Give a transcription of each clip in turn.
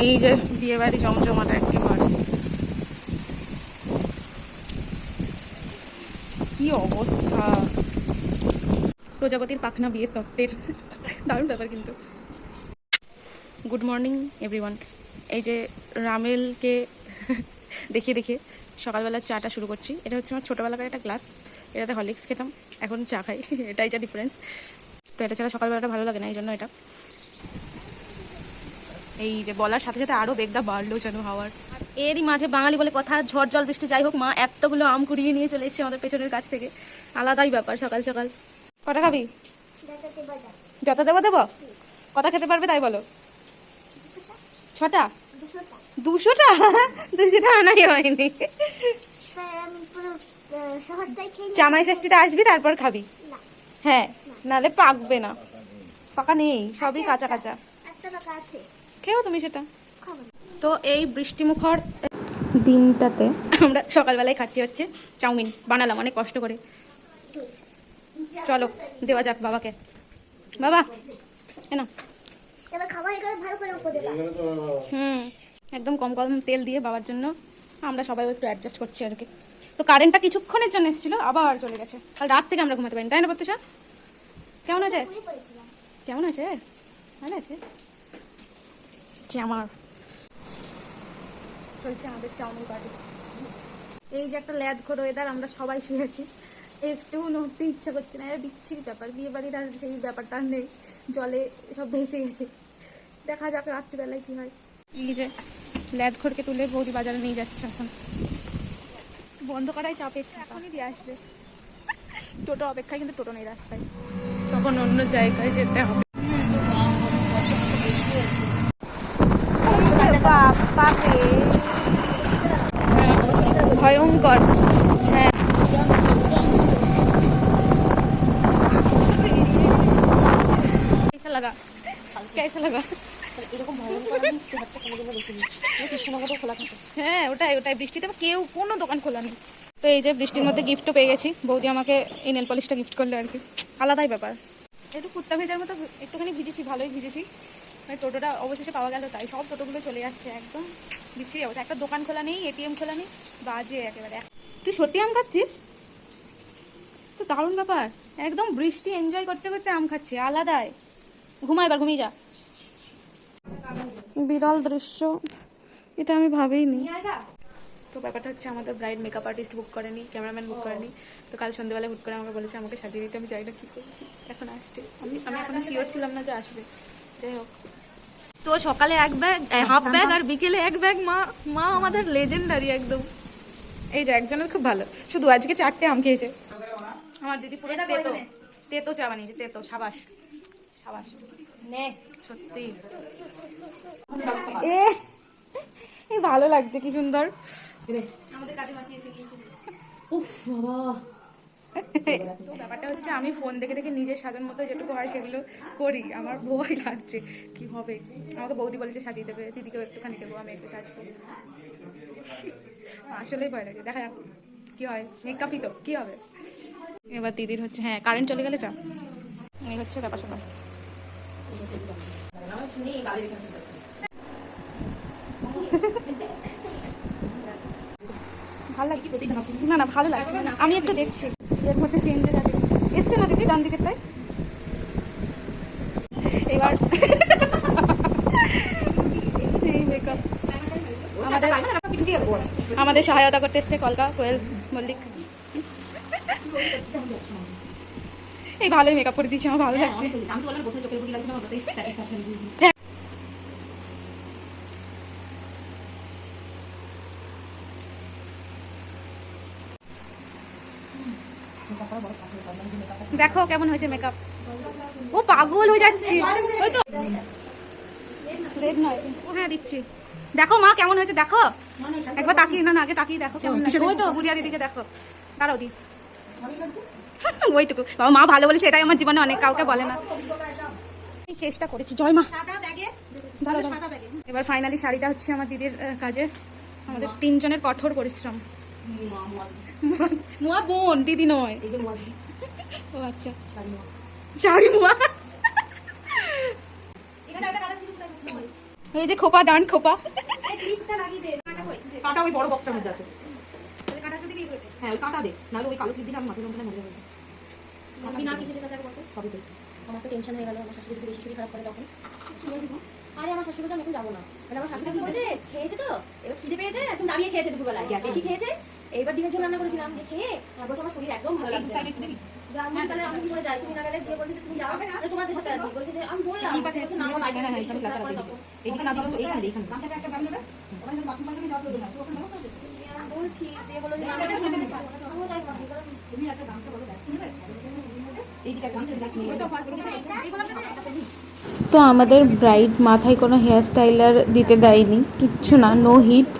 এই যে বিয়ে বাড়ি জমজমাটা একটি একেবারে কি অবস্থা? প্রজাপতির পাখনা বিয়ের তত্ত্বের দারুণ ব্যাপার কিন্তু। গুড মর্নিং এভরিওয়ান এই যে রামেলকে দেখিয়ে দেখিয়ে সকালবেলা চাটা শুরু করছি। এটা হচ্ছে আমার ছোটোবেলাকার একটা ক্লাস এটাতে হরলিক্স খেতাম। এখন চা খাই। এটাই যা ডিফারেন্স তো এটা ছাড়া সকালবেলাটা ভালো লাগে না, এই জন্য এটা। এই যে বলার সাথে সাথে আরও বেগটা বাড়লো যেন হাওয়ার। এরই মাঝে বাঙালি বলে কথা ঝড় জল বৃষ্টি যাই হোক মা এতগুলো আম কুড়িয়ে নিয়ে চলে এসেছে আমাদের পেছনের কাছ থেকে। আলাদাই ব্যাপার সকাল সকাল। কটা খাবি? যত দেবো দেবো? কটা খেতে পারবে তাই বলো। ছটা? দুশোটা? দুশোটা আনাই হয়নি। জামাই ষষ্ঠীতে আসবি তারপর খাবি। হ্যাঁ নালে পাকবে না। পাকা নেই সবই কাঁচা কাঁচা। খেও তুমি সেটা। তো এই বৃষ্টিমুখর দিনটাতে আমরা সকালবেলায় খাচ্ছি হচ্ছে চাউমিন। বানালাম অনেক কষ্ট করে। চলো দেওয়া যাক বাবাকে। বাবা না হুম একদম কম কম তেল দিয়ে বাবার জন্য আমরা সবাই একটু অ্যাডজাস্ট করছি আর কি। তো কারেন্টটা কিছুক্ষণের জন্য এসেছিল আবার চলে গেছে। কাল রাত থেকে আমরা ঘুমাতে পারিনি তাই না প্রত্যেশা কেমন আছে? কেমন আছে? ভালো আছে? যে আমার। চলছে আমাদের চাউমিন পার্টি এই যে একটা ল্যাদ করে ওয়েদার আমরা সবাই শুয়ে আছি। একটু নড়তে ইচ্ছা করছে না। বিচ্ছিরি ব্যাপার। বিয়ে বাড়ির আর সেই ব্যাপারটা নেই। জলে সব ভেসে গেছে। দেখা যাক রাত্রিবেলায় কি হয়। এই যে ল্যাদ খড়কে তুলে বৌদি বাজারে নিয়ে যাচ্ছে এখন। বন্ধ করাই চাপেছে এখনই দিয়ে আসবে। টোটো অপেক্ষায় কিন্তু টোটো নেই রাস্তায়। তখন অন্য জায়গায় যেতে হবে। এই যে বৃষ্টির মধ্যে গিফটও পেয়ে গেছি। বৌদি আমাকে এই নেল পলিশটা গিফট করল আর কি। আলাদাই ব্যাপার। একটু কুত্তা ভেজার মতো একটুখানি ভিজেছি, ভালোই ভিজেছি। মানে টোটোটা অবশেষে পাওয়া গেল তাই। সব টোটোগুলো চলে যাচ্ছে একদম। বিচ্ছিরি অবস্থা। একটা দোকান খোলা নেই এটিএম খোলা নেই, বাজে একেবারে। তুই সত্যি আম খাচ্ছিস? তো দারুণ ব্যাপার। একদম বৃষ্টি এনজয় করতে করতে আম খাচ্ছি, আলাদাই। ঘুমা এবার, ঘুমিয়ে যা। বিরল দৃশ্য। এটা আমি ভাবিনি। তো ব্যাপারটা হচ্ছে আমাদের ব্রাইড মেকআপ আর্টিস্ট বুক করেনি ক্যামেরাম্যান বুক করেনি। তো কাল সন্ধ্যেবেলা হুট করে আমাকে বলেছে আমাকে সাজিয়ে দিতে। আমি জানি না কী করব। এখন আসছে। আমি আমি এখনও শিওর ছিলাম না যে আসবে। যাই হোক। তো সকালে এক ব্যাগ হাফ ব্যাগ আর বিকেলে এক ব্যাগ মা মা আমাদের লেজেন্ডারি একদম। এই যে একজনের খুব ভালো। শুধু আজকে চারটে আম খেয়েছে। আমার দিদি পুরো তেতো। তেতো চা বানিয়েছে তেতো সাবাস। সাবাস। নে। সত্যি। এ এই ভালো লাগছে কি সুন্দর। আমাদের এসে উফ বাবা। তো ব্যাপারটা হচ্ছে আমি ফোন দেখে দেখে নিজের সাজার মতো যেটুকু হয় সেগুলো করি। আমার ভয় লাগছে। কি হবে? আমাকে বৌদি বলেছে সাজিয়ে দেবে দিদিকেও একটুখানি দেবো আমি একটু সাজবো। আসলেই ভয় লাগে। দেখা যাক কি হয়। মেকআপই তো কি হবে? এবার দিদির হচ্ছে হ্যাঁ কারেন্ট চলে গেলে চা। এই হচ্ছে ব্যাপার স্যাপার ভালো লাগছে না না, ভালো লাগছে। আমি একটু দেখছি। এর মধ্যে চেঞ্জ আছে এসছে না দিদি ডান দিকের তাই? এবার। আমাদের সহায়তা করতে এসছে কলকা, কোয়েল মল্লিক। এই ভালোই মেকআপ করে দিয়েছি, আমার ভালো লাগছে আমি তো বললাম বোধহয় চোখের বুকি লাগছে না ওটাই স্যাটিসফ্যাকশন দেখো কেমন হয়েছে মেকআপ ও পাগল হয়ে যাচ্ছে। ওই তো। রেড নয়। ও হ্যাঁ দিচ্ছি। দেখো মা কেমন হয়েছে? দেখো। একবার তাকিয়ে না না আগে তাকিয়ে দেখো কেমন ওই তো গুড়িয়া দিদিকে দেখো। দাঁড়াও দি। ওইটুকু। বাবা মা ভালো বলেছে এটাই আমার জীবনে অনেক কাউকে বলে না। চেষ্টা করেছি। জয় মা। এবার ফাইনালি শাড়িটা হচ্ছে আমার দিদির কাজে। আমাদের তিনজনের কঠোর পরিশ্রম। মুয়া বোন দিদি নয়। এই যে মোয়া ও আচ্ছা। শাড়ি মুয়া এখানে একটা কাটা ছিল কোথায়? এই যে খোপা ডান খোপা। কাঁটা ওই বড় বক্সটার মধ্যে আছে। হ্যাঁ ওই দে। নাহলে ওই কালো ক্লিপ আমি মাথায় যন্ত্রণা মরে যাবে আমার তো টেনশন হয়ে গেল আমার শাশুড়ি যদি বেশি শরীর খারাপ করে তখন। আরে আমার শাশুড়ি তো আমি এখন যাব না। মানে আমার শাশুড়ি খেয়েছে তো? এবার খিদে পেয়েছে? একদম দাঁড়িয়ে খেয়েছে দুপুরবেলায়। বেশি খেয়েছে? এইবার ডিমের ঝোল রান্না করেছিলাম যে খেয়ে আর আমার শরীর একদম ভালো লাগছে আমি তাহলে আমি কি করে যাই? তুমি না গেলে যে বলছে তুমি যাও আরে তোমার সাথে আছি। বলছে যে আমি বললাম বলছে না আমার বাইরে হ্যাঁ হ্যাঁ এখানে তো বলছি বলো যে না, আমি এইদিকে তো আমাদের ব্রাইড মাথায় কোনো হেয়ার স্টাইলার দিতে দেয়নি কিচ্ছু না নো হিট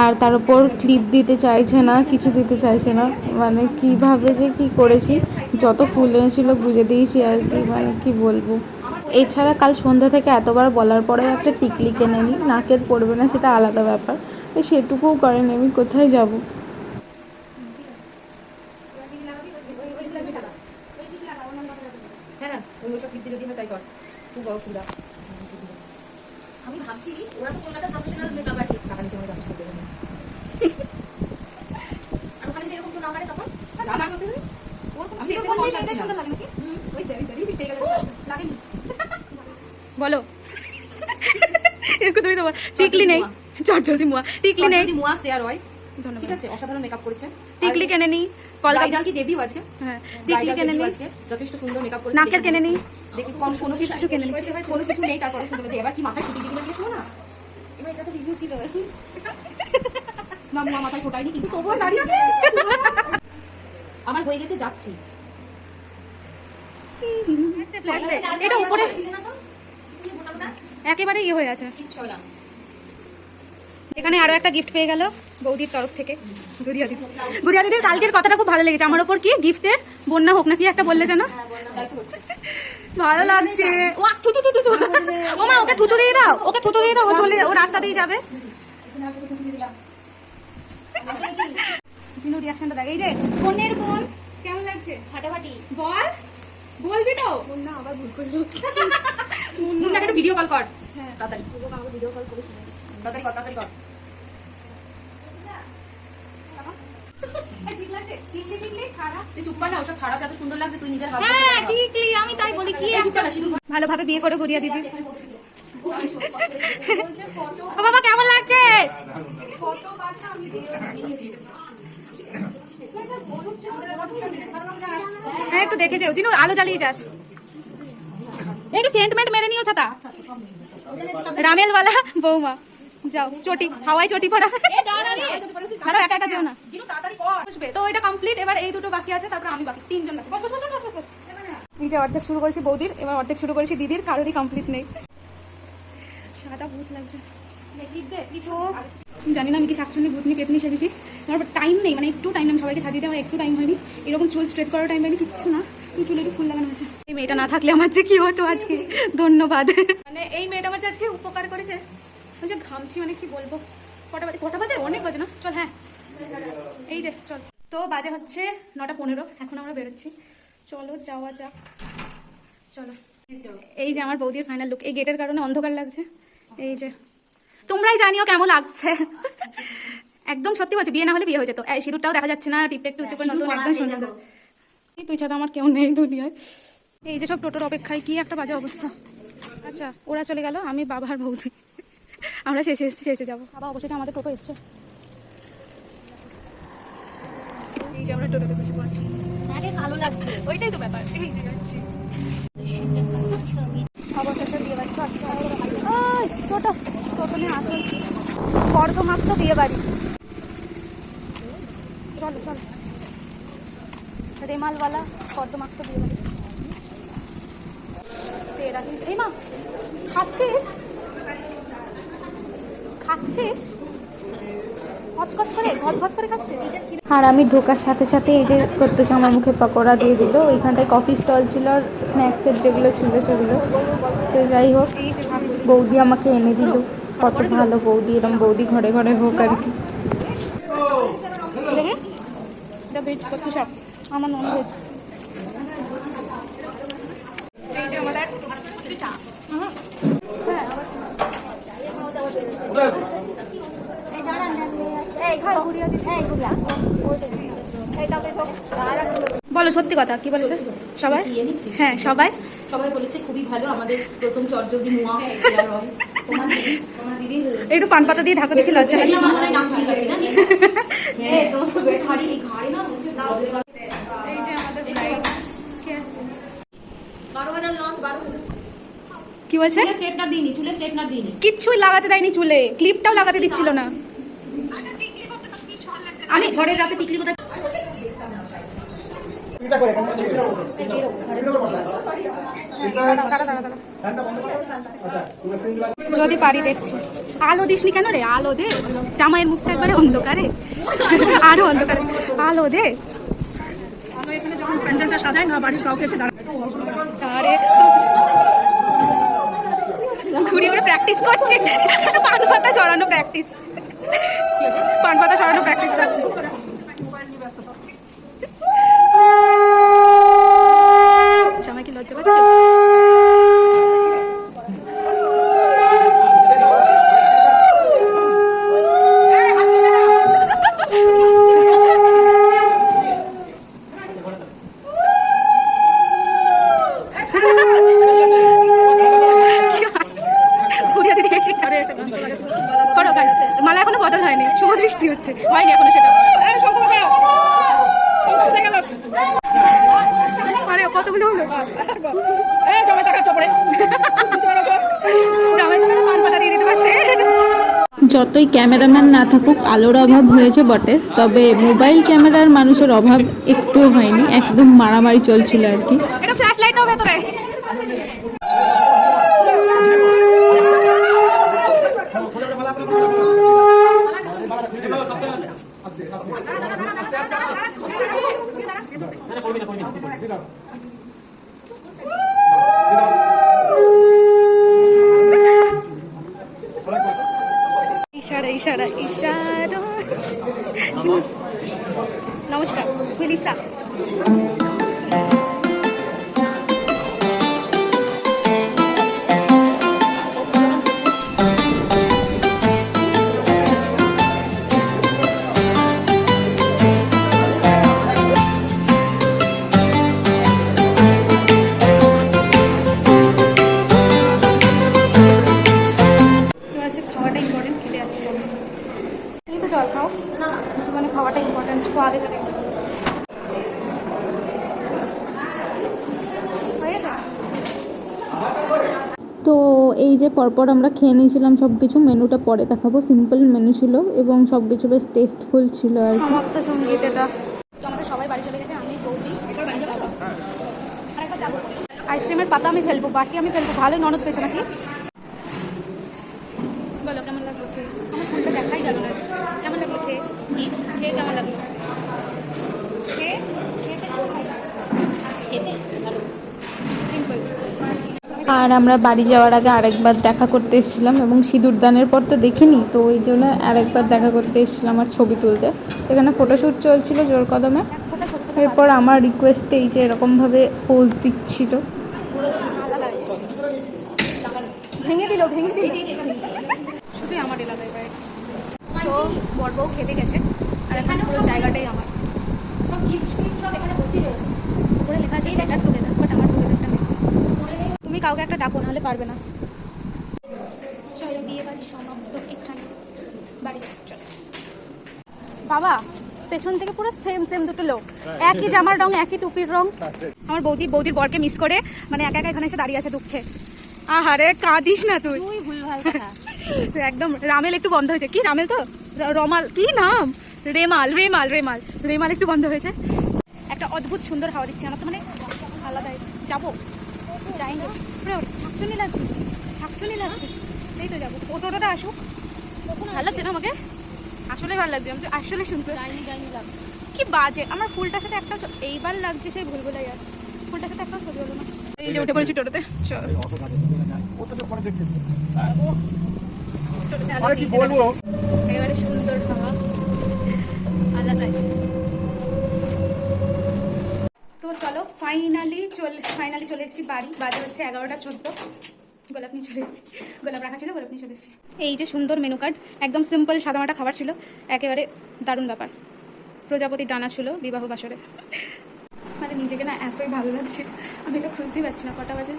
আর তার উপর ক্লিপ দিতে চাইছে না, কিছু দিতে চাইছে না। মানে কীভাবে যে কি করেছি, যত ফুল এনেছিল বুঝে দিয়েছি আর কি মানে কি বলব। এছাড়া কাল সন্ধ্যা থেকে এতবার বলার পরেও একটা টিকলি কেনে নিই নাকের পড়বে না, সেটা আলাদা ব্যাপার। সেটুকুও করেনি, আমি কোথায় যাব হ্যাঁ হ্যাঁ ওই ওইসব ক্লিপ দিয়ে যদি হয় তাই কর খুব বড় ফুল দাও আমি ভাবছি ওরা তো কলকাতার প্রফেশনাল মেকআপ আর্টিস্ট টাকা নিচে আমার গামছা দেবে না আর ওখানে যদি এরকম কেউ না পারে তখন আমার করতে হবে আমি এতে কম চাচ্ছি না ওই দেরি দেরি ঠিক গেল লাগেনি বলো। এরকম তুমি তোমার টিকলি নেই। চট মুয়া। টিকলি নেই। মুয়া শেয়ার হয় ঠিক আছে অসাধারণ মেকআপ করেছে। টিকলি কিনে কলকাতা কি ডেবিউ আজকে? হ্যাঁ টিকলি কিনে যথেষ্ট সুন্দর মেকআপ করেছে নাকের কিনে। দেখি কোন কোনো কিছু কিছু কিনে নিই। হয়েছে ভাই কোনো কিছু নেই তারপরে শুনতে এবার কি মাথায় ছুটি দিবি না না? এবার এটা তো রিভিউ ছিল। না মুয়া মাথায় ফোটাইনি কিন্তু তবুও দাঁড়িয়ে আছে আমার হয়ে গেছে যাচ্ছি। এটা উপরে। একেবারে ইয়ে হয়ে আছে এখানে আরও একটা গিফট পেয়ে গেল বৌদির তরফ থেকে। গুড়িয়া দিদি। গুড়িয়া দিদির কালকের কথাটা খুব ভালো লেগেছে। আমার ওপর কি গিফটের বন্যা হোক নাকি একটা বললে যেন। ভালো লাগছে। ও মা, ওকে থুতু দিয়ে দাও। ওকে থুতু দিয়ে দাও। ও চলে, ও রাস্তা দিয়ে যাবে রিয়াকশনটা দেখ। এই যে বোনের বোন। কেমন লাগছে? ফাটাফাটি বল। বলবি তো? না আবার ভুল করল মুন্নাকে একটু ভিডিও কল কর। হ্যাঁ। তাড়াতাড়ি। ভিডিও কল করেছিল তাড়াতাড়ি কর তাড়াতাড়ি কর। ঠিক লাগছে? টিকলি টিকলি ছাড়া। তুই চুপ কর না ওসব ছাড়া এত সুন্দর লাগছে তুই নিজের হাত হ্যাঁ টিকলি আমি তাই বলি কি চুপ কর না সিধু ভালোভাবে বিয়ে করে ও বাবা কেমন লাগছে? হ্যাঁ একটু দেখে যেও। চিনো আলো জ্বালিয়ে যাস। একটু সেন্টমেন্ট মেরে নিও ছাতা। রামেলওয়ালা বৌমা, যাও, চটি হাওয়াই চটি পড়া। ধরো, একা একা যেও না। জিনু তো এটা কমপ্লিট এবার এই দুটো বাকি আছে, তারপর আমি বাকি, তিনজন বাকি। বস অর্ধেক শুরু করেছি বৌদির, এবার অর্ধেক শুরু করেছি দিদির, কারোরই কমপ্লিট নেই। সাদা ভূত লাগছে। জানি না আমি কি শাকচুনি ভূতনি, পেতনি সেজেছি। আমার টাইম নেই মানে একটু টাইম সবাইকে সাজিয়ে দেওয়া একটু টাইম হয়নি। এরকম চুল স্ট্রেট করার টাইম হয়নি কিচ্ছু না এই চুলে একটু ফুল লাগানো হয়েছে। এই মেয়েটা না থাকলে আমার যে কি হতো আজকে? ধন্যবাদ। মানে এই মেয়েটা আমার যে আজকে উপকার করেছে যে ঘামছি মানে কি বলব? কটা বাজে কটা বাজে? অনেক বাজে না? চল হ্যাঁ। এই যে, চল। তো বাজে হচ্ছে নটা পনেরো, এখন আমরা বেরোচ্ছি। চলো, যাওয়া যাক। চলো। এই যে আমার বৌদির ফাইনাল লুক এই গেটের কারণে অন্ধকার লাগছে। এই যে। তোমরাই জানিও কেমন লাগছে। একদম সত্যি বলছি বিয়ে না হলে বিয়ে হয়ে যেত। এই সিঁদুরটাও দেখা যাচ্ছে না টিপটা একটু উঁচু করে নতুন একদম সুন্দর। তুই ছাড়া আমার কেউ নেই দুনিয়ায়। এই যে সব টোটোর অপেক্ষায় কি একটা বাজে অবস্থা। আচ্ছা ওরা চলে গেল আমি বাবার বৌদি। আমরা শেষে এসেছি শেষে যাব। বাবা অবশ্যই আমাদের টোটো এসছে। এই যে আমরা টোটোতে বসে পড়েছি। আরে ভালো লাগছে। ওইটাই তো ব্যাপার এই যে যাচ্ছি। অবশেষে বিয়ে বাড়ি ওই ছোট। ছোট নিয়ে আসল কর্দমাক্ত বিয়ে বাড়ি রেমালওয়ালা, কর্দমাক্ত বিয়ে বাড়ি। তেরা কিন্তু এই মা, খাচ্ছিস? খাচ্ছিস? আর আমি ঢোকার সাথে সাথে এই যে প্রত্যেক আমার মুখে পকোড়া দিয়ে দিল। ওইখানটায় কফি স্টল ছিল আর স্ন্যাক্সের যেগুলো ছিল সেগুলো। তো যাই হোক, বৌদি আমাকে এনে দিল। কত ভালো বৌদি এরকম বৌদি ঘরে ঘরে হোক আর কি দেখে এটা ভেজ কত সব। আমার নন ভেজ বলো সত্যি কথা কি বলেছে? সবাই? হ্যাঁ সবাই? সবাই বলেছে খুবই ভালো আমাদের প্রথম চটজলদি মুয়া একটু পান পাতা দিয়ে ঢাকা দেখি লজ্জা সেটাই লাগে আমার মনে হয় নাম চুলকাচ্ছে না নিশা? হ্যাঁ তোমার ঘাড়ি এই ঘাড়ে না হচ্ছে এই যে আমাদের ব্রাইড কে আসছে বারো হাজার লস বারো হাজার দিইনি কিচ্ছুই লাগাতে দেয়নি চুলে ক্লিপটাও লাগাতে দিচ্ছিল না। আমি ঝড়ের রাতে টিকলি কোথায় যদি পারি দেখছি। আলো দিসনি কেন রে? আলো দে। জামাইয়ের মুখটা একবারে অন্ধকারে। আরও অন্ধকারে। আলো দে। আরে তো ঘুরি ঘুরে প্র্যাকটিস করছে। পান পাতা সরানো প্র্যাকটিস পান পাতা সরানো প্র্যাকটিস করছে। লজ্জা পাচ্ছে ঘুরিয়ে দিদি এসে ছাড়ে করো গান মালা এখনও বদল হয়নি শুভ দৃষ্টি হচ্ছে হয়নি এখনও সেটা আরে কতগুলো হলো এই জমে টাকা চপড়ে জামাই জামাই পান পাতা দিয়ে দিতে পারতে যতই ক্যামেরাম্যান না থাকুক, আলোর অভাব হয়েছে বটে। তবে মোবাইল ক্যামেরার মানুষের অভাব একটু হয়নি, একদম মারামারি চলছিল আর কি। ইশারা ইশারা ইশারা। নমস্কার। ফিলিসা জল খাও না জীবনে খাওয়াটা ইম্পর্টেন্ট গেছে। তো এই যে পরপর আমরা খেয়ে নিয়েছিলাম সব কিছু মেনুটা পরে দেখাবো। সিম্পল মেনু ছিল এবং সব কিছু বেশ টেস্টফুল ছিল আর কি। সংগীত এটা। আমাদের সবাই বাড়ি চলে গেছে আমি বৌদি। আইসক্রিমের পাতা আমি ফেলব বাকি আমি ফেলব। ভালো ননদ পেয়েছ নাকি বলো কেমন লাগল খেয়ে আমার ফোনটা দেখাই গেল না কেমন লাগল খেয়ে কি খেয়ে কেমন লাগল খেয়ে খেতে খেতে ভালো সিম্পল আর আমরা বাড়ি যাওয়ার আগে আরেকবার দেখা করতে এসেছিলাম এবং সিঁদুর দানের পর তো দেখিনি, তো ওই জন্য আরেকবার দেখা করতে এসেছিলাম আর ছবি তুলতে। তো এখানে ফটোশ্যুট চলছিল জোর কদমে। এরপর আমার রিকোয়েস্টে এই যে এরকমভাবে পোজ দিচ্ছিল। জায়গাটাই আমার। সব গিফট সব এখানে ভর্তি রয়েছে। লেখা বাট আমার তুমি কাউকে একটা ডাকো নাহলে পারবে না। চলো বিয়ে বাড়ির সমাপ্ত এখানে। বাড়ি চলো। বাবা পেছন থেকে পুরো সেম সেম দুটো লোক। একই জামার রং একই টুপির রং। আমার বৌদি বৌদির বরকে মিস করে মানে একা একা এখানে এসে দাঁড়িয়ে আছে দুঃখে। আহারে কাঁদিস না তুই। তুই ভুলভাল একদম রামেল একটু বন্ধ হয়েছে। কি রামেল তো? র- রমাল কি নাম? রেমাল রেমাল রেমাল। রেমাল একটু বন্ধ হয়েছে। একটা অদ্ভুত সুন্দর হাওয়া দিচ্ছে আমার তো মানে আলাদাই। যাব? যাই না পুরো ছাকচুনি লাগছে। ছাকচুনি লাগছে। এই তো যাব। ও টোটোটা আসুক। ভালো লাগছে না আমাকে? আসলে ভালো লাগছে। আমি তো আসলে শুনতে জানি জানি লাভ কি বাজে। আমার ফুলটার সাথে একটা এইবার লাগছে সেই ভুল ভুলাই আর। ফুলটার সাথে একটা ছবি হলো না। এই যে উঠে পড়েছি টোটোতে। চল। নিচে বলব? ফাইনালি চলে ফাইনালি চলে এসেছি বাড়ি। বাজে হচ্ছে এগারোটা চোদ্দ। গোলাপ নিয়ে চলে এসেছি। গোলাপ রাখা ছিল, গোলাপ নিয়ে চলে এসেছি। এই যে সুন্দর মেনু কার্ড একদম সিম্পল সাদামাটা খাবার ছিল, একেবারে দারুণ ব্যাপার। প্রজাপতির ডানা ছিল, বিবাহ বাসরে। মানে নিজেকে না এতই ভালো লাগছে, আমি এটা খুলতেই পারছি না, কটা বাজে?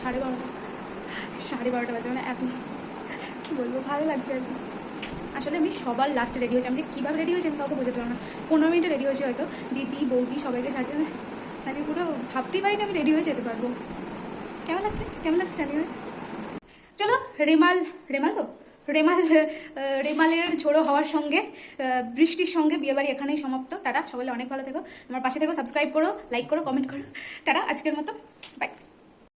সাড়ে বারোটা। সাড়ে বারোটা বাজে মানে এত কী বলব, ভালো লাগছে আর কি। আসলে আমি সবার লাস্টে রেডি হয়েছি। আমি যে কীভাবে রেডি হয়েছি আমি কাউকে বোঝাতে পারব না। পনেরো মিনিটে রেডি হয়েছি হয়তো। দিদি, বৌদি সবাইকে সাজিয়ে আজকে পুরো ভাবতেই পারিনি আমি রেডি হয়ে যেতে পারব। কেমন আছে? কেমন আছে রেডি চলো, রেমাল রেমাল তো? রেমাল রেমালের ঝোড়ো হওয়ার সঙ্গে বৃষ্টির সঙ্গে বিয়েবাড়ি এখানেই সমাপ্ত। টাটা, সবাই অনেক ভালো থেকো। আমার পাশে থেকো সাবস্ক্রাইব করো লাইক করো কমেন্ট করো। টাটা, আজকের মতো। বাই